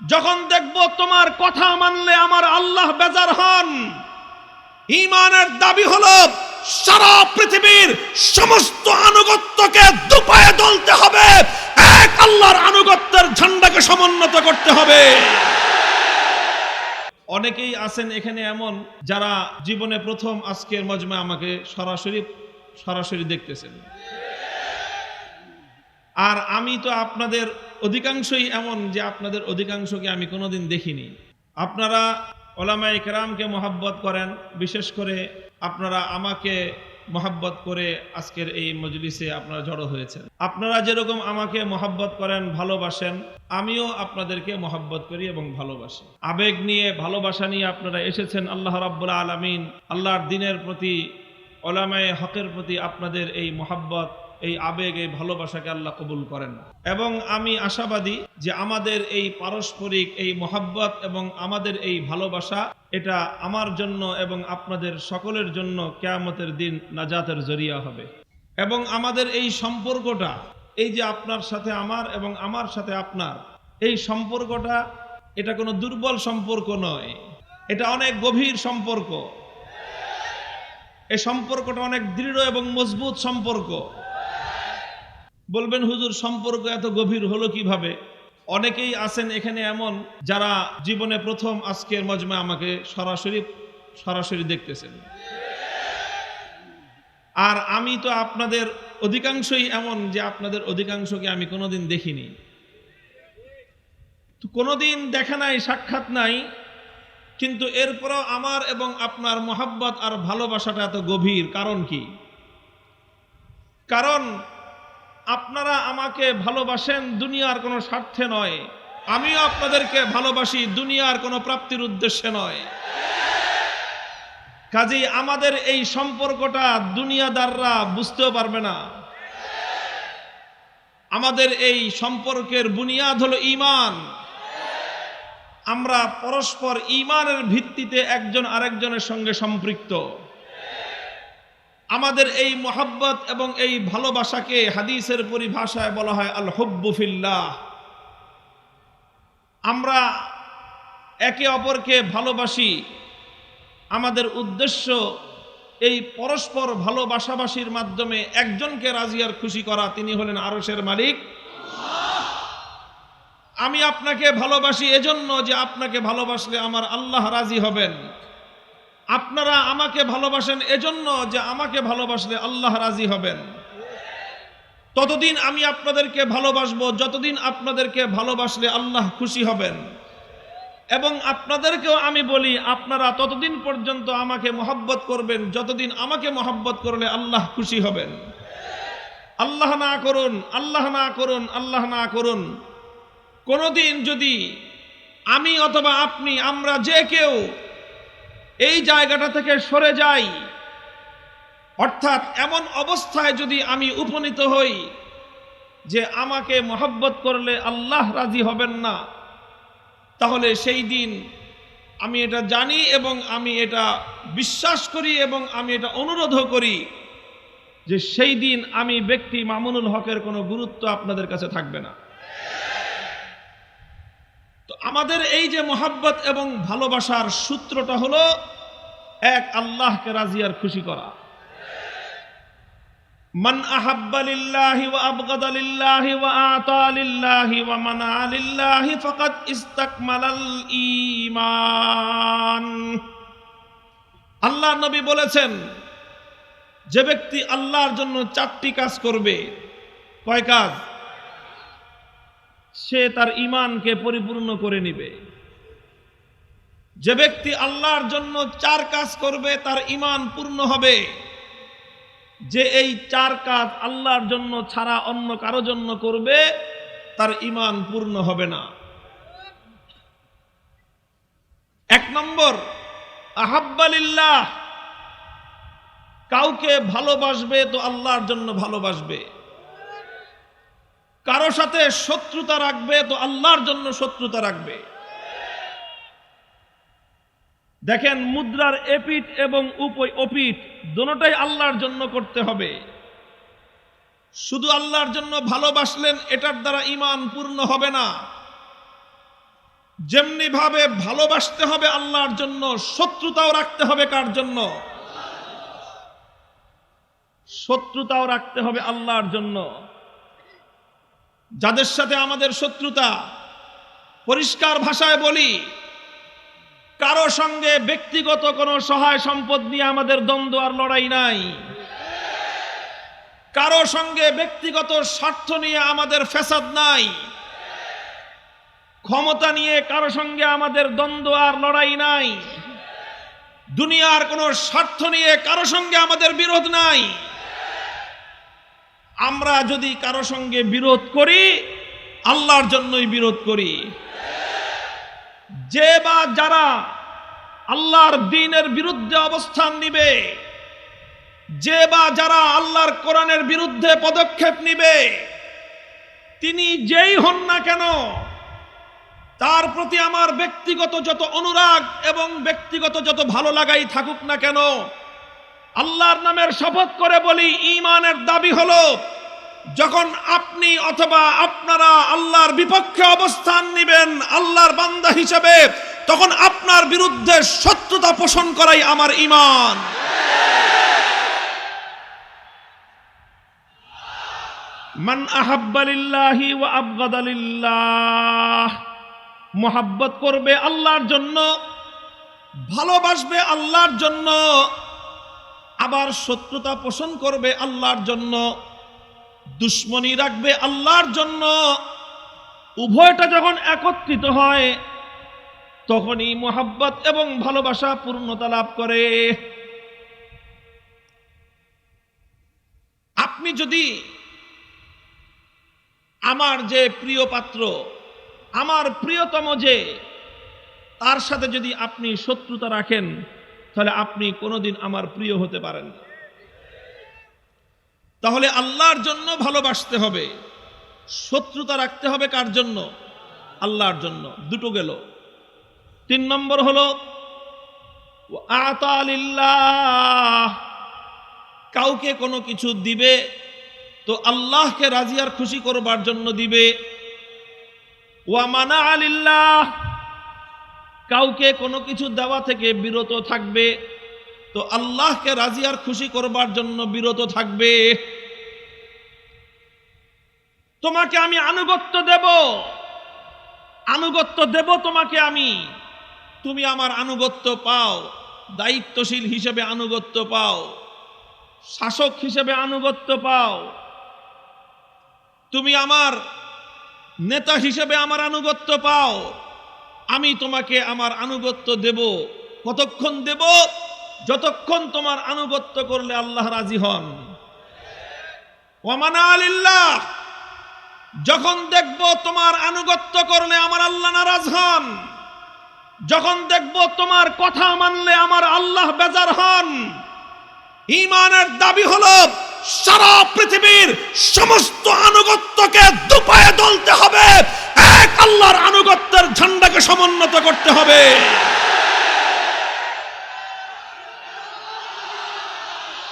যখন দেখব তোমার কথা মানলে আমার আল্লাহ বেজার হন। ইমানের দাবি হলো, সারা পৃথিবীর সমস্ত আনুগত্যকে দুপায়ে তুলতে হবে। এক আল্লাহর আনুগত্যের ঝান্ডাকে সমুন্নত করতে হবে। অনেকেই আছেন এখানে এমন, যারা জীবনে প্রথম আজকের মজমা আমাকে সরাসরি সরাসরি দেখতেছেন। আর আমি তো আপনাদের অধিকাংশই এমন যে আপনাদের অধিকাংশকে আমি কোনোদিন দেখিনি। আপনারা ওলামা ইকরামকে মহাব্বত করেন, বিশেষ করে আপনারা আমাকে মহাব্বত করে আজকের এই মজলিসে আপনারা জড়ো হয়েছেন। আপনারা যেরকম আমাকে মহাব্বত করেন, ভালোবাসেন, আমিও আপনাদেরকে মহাব্বত করি এবং ভালোবাসি। আবেগ নিয়ে, ভালোবাসা নিয়ে আপনারা এসেছেন আল্লাহ রাব্বুল আলমিন। আল্লাহর দিনের প্রতি, ওলামায়ে হকের প্রতি আপনাদের এই মহাব্বত এই আবেগ, এই ভালোবাসাকে আল্লাহ কবুল করেন। এবং আমি আশাবাদী যে আমাদের এই পারস্পরিক, এই মহাব্বত এবং আমাদের এই ভালোবাসা, এটা আমার জন্য এবং আপনাদের সকলের জন্য কেয়ামতের দিন নাজাতের জরিয়া হবে। এবং আমাদের এই সম্পর্কটা, এই যে আপনার সাথে আমার এবং আমার সাথে আপনার, এই সম্পর্কটা, এটা কোনো দুর্বল সম্পর্ক নয়। এটা অনেক গভীর সম্পর্ক। এই সম্পর্কটা অনেক দৃঢ় এবং মজবুত সম্পর্ক। বলবেন, হুজুর, সম্পর্ক এত গভীর হলো কীভাবে? অনেকেই আছেন এখানে এমন যারা জীবনে প্রথম আজকের মজমা আমাকে সরাসরি সরাসরি দেখতেছেন। আর আমি তো আপনাদের অধিকাংশই এমন যে আপনাদের অধিকাংশকে আমি কোনোদিন দেখিনি। কোনোদিন দেখা নাই, সাক্ষাৎ নাই, কিন্তু এরপরও আমার এবং আপনার মোহাব্বত আর ভালোবাসাটা এত গভীর, কারণ কি? কারণ আপনারা আমাকে ভালোবাসেন, দুনিয়ার কোনো স্বার্থে নয়। আমিও আপনাদেরকে ভালোবাসি, দুনিয়ার কোনো প্রাপ্তির উদ্দেশ্যে নয়। কাজেই আমাদের এই সম্পর্কটা দুনিয়াদাররা বুঝতেও পারবে না। আমাদের এই সম্পর্কের বুনিয়াদ হলো ইমান আমরা পরস্পর ইমানের ভিত্তিতে একজন আরেকজনের সঙ্গে সম্পৃক্ত। আমাদের এই মোহাব্বত এবং এই ভালোবাসাকে হাদিসের পরিভাষায় বলা হয় আল হব্বুফিল্লাহ আমরা একে অপরকে ভালোবাসি। আমাদের উদ্দেশ্য এই পরস্পর ভালোবাসাবাসির মাধ্যমে একজনকে রাজিয়ার খুশি করা। তিনি হলেন আরসের মালিক। আমি আপনাকে ভালোবাসি এজন্য যে আপনাকে ভালোবাসলে আমার আল্লাহ রাজি হবেন। আপনারা আমাকে ভালোবাসেন এজন্য যে আমাকে ভালোবাসলে আল্লাহ রাজি হবেন। ততদিন আমি আপনাদেরকে ভালোবাসবো, যতদিন আপনাদেরকে ভালোবাসলে আল্লাহ খুশি হবেন। এবং আপনাদেরকেও আমি বলি, আপনারা ততদিন পর্যন্ত আমাকে মহব্বত করবেন, যতদিন আমাকে মহব্বত করলে আল্লাহ খুশি হবেন। আল্লাহ না করুন, আল্লাহ না করুন, আল্লাহ না করুন। কোনোদিন যদি আমি অথবা আপনি, আমরা যে কেউ এই জায়গাটা থেকে সরে যাই। অর্থাৎ এমন অবস্থায় যদি আমি উপনীত হই যে আমাকে মহব্বত করলে আল্লাহ রাজি হবেন না, তাহলে সেই দিন আমি এটা জানি এবং আমি এটা বিশ্বাস করি এবং আমি এটা অনুরোধও করি যে সেই দিন আমি ব্যক্তি মামুনুল হকের কোনো গুরুত্ব আপনাদের কাছে থাকবে না। আমাদের এই যে মোহাব্বত এবং ভালোবাসার সূত্রটা হলো এক আল্লাহকে রাজিয়ার খুশি করা। মান আহাব্বা লিল্লাহি ওয়া আবগাদা লিল্লাহি ওয়া আতা লিল্লাহি ওয়া মানা লিল্লাহি ফাকাদ ইস্তাকমালাল ঈমান। আল্লাহ নবী বলেছেন, যে ব্যক্তি আল্লাহর জন্য চারটি কাজ করবে, কয় কাজ? সে তার ইমানকে পরিপূর্ণ করে নিবে। যে ব্যক্তি আল্লাহর জন্য চার কাজ করবে, তার ইমান পূর্ণ হবে। যে এই চার কাজ আল্লাহর জন্য ছাড়া অন্য কারও জন্য করবে, তার ইমান পূর্ণ হবে না। এক নম্বর আহাব্বালিল্লাহ কাউকে ভালোবাসবে তো আল্লাহর জন্য ভালোবাসবে। কারও সাথে শত্রুতা রাখবে তো আল্লাহর জন্য শত্রুতা রাখবে। দেখেন মুদ্রার এপিট এবং অপিট দোনোটাই আল্লাহর জন্য করতে হবে। শুধু আল্লাহর জন্য ভালোবাসলেন, এটার দ্বারা ইমান পূর্ণ হবে না। যেমনি ভাবে ভালোবাসতে হবে আল্লাহর জন্য, শত্রুতাও রাখতে হবে কার জন্য? শত্রুতাও রাখতে হবে আল্লাহর জন্য। যাদের সাথে আমাদের শত্রুতা, পরিষ্কার ভাষায় বলি, কারও সঙ্গে ব্যক্তিগত কোনো সহায় সম্পদ নিয়ে আমাদের দ্বন্দ্ব আর লড়াই নাই। কারও সঙ্গে ব্যক্তিগত স্বার্থ নিয়ে আমাদের ফেসাদ নাই। ক্ষমতা নিয়ে কারও সঙ্গে আমাদের দ্বন্দ্ব আর লড়াই নাই। দুনিয়ার কোনো স্বার্থ নিয়ে কারও সঙ্গে আমাদের বিরোধ নাই। আমরা যদি কারও সঙ্গে বিরোধ করি, আল্লাহর জন্যই বিরোধ করি। যে বা যারা আল্লাহর দিনের বিরুদ্ধে অবস্থান নিবে, যে বা যারা আল্লাহর কোরআনের বিরুদ্ধে পদক্ষেপ নিবে, তিনি যেই হন না কেন, তার প্রতি আমার ব্যক্তিগত যত অনুরাগ এবং ব্যক্তিগত যত ভালো লাগাই থাকুক না কেন আল্লাহর নামের শপথ করে বলি ইমানের দাবি হলো, যখন আপনি অথবা আপনারা আল্লাহর বিপক্ষে অবস্থান নেবেন, আল্লাহর বান্দা হিসেবে, তখন আপনার বিরুদ্ধে শত্রুতা পোষণ করাই আমার ইমান মান আহাব্বালিল্লাহি ওয়া আবগাদালিল্লাহ মোহাব্বত করবে আল্লাহর জন্য, ভালোবাসবে আল্লাহর জন্য আবার শত্রুতা পোষণ করবে আল্লাহর জন্য, দুশ্মনী রাখবে আল্লাহর জন্য। উভয়টা যখন একত্রিত হয়, তখনই মোহাব্বত এবং ভালোবাসা পূর্ণতা লাভ করে। আপনি যদি আমার যে প্রিয় পাত্র, আমার প্রিয়তম যে, তার সাথে যদি আপনি শত্রুতা রাখেন তাহলে আপনি কোনোদিন আমার প্রিয় হতে পারেন না। তাহলে আল্লাহর জন্য ভালোবাসতে হবে। শত্রুতা রাখতে হবে কার জন্য? আল্লাহর জন্য। দুটো গেল। তিন নম্বর হলো আতালিল্লাহ কাউকে কোনো কিছু দিবে, তো আল্লাহকে রাজিয়ার খুশি করবার জন্য দিবে। ওয়া মানা আলিল্লাহ কাউকে কোনো কিছু দেওয়া থেকে বিরত থাকবে, তো আল্লাহকে রাজি আর খুশি করবার জন্য বিরত থাকবে। তোমাকে আমি আনুগত্য দেব আনুগত্য দেব তোমাকে আমি। তুমি আমার আনুগত্য পাও, দায়িত্বশীল হিসেবে আনুগত্য পাও, শাসক হিসেবে আনুগত্য পাও। তুমি আমার নেতা হিসেবে আমার আনুগত্য পাও। আমি তোমাকে আমার আনুগত্য দেব। কতক্ষণ দেব? যতক্ষণ তোমার আনুগত্য করলে আল্লাহ রাজি হন। ওমানা আলিল্লাহ, যখন দেখব তোমার আনুগত্য করলে আমার আল্লাহ নারাজ হন। যখন দেখব তোমার কথা মানলে আমার আল্লাহ বেজার হন। ইমানের দাবি হলো সারা পৃথিবীর সমস্ত আনুগত্যকে দুপায়ে দলতে হবে। আল্লাহর আনুগত্যের ঝান্ডাকে সমুন্নত করতে হবে।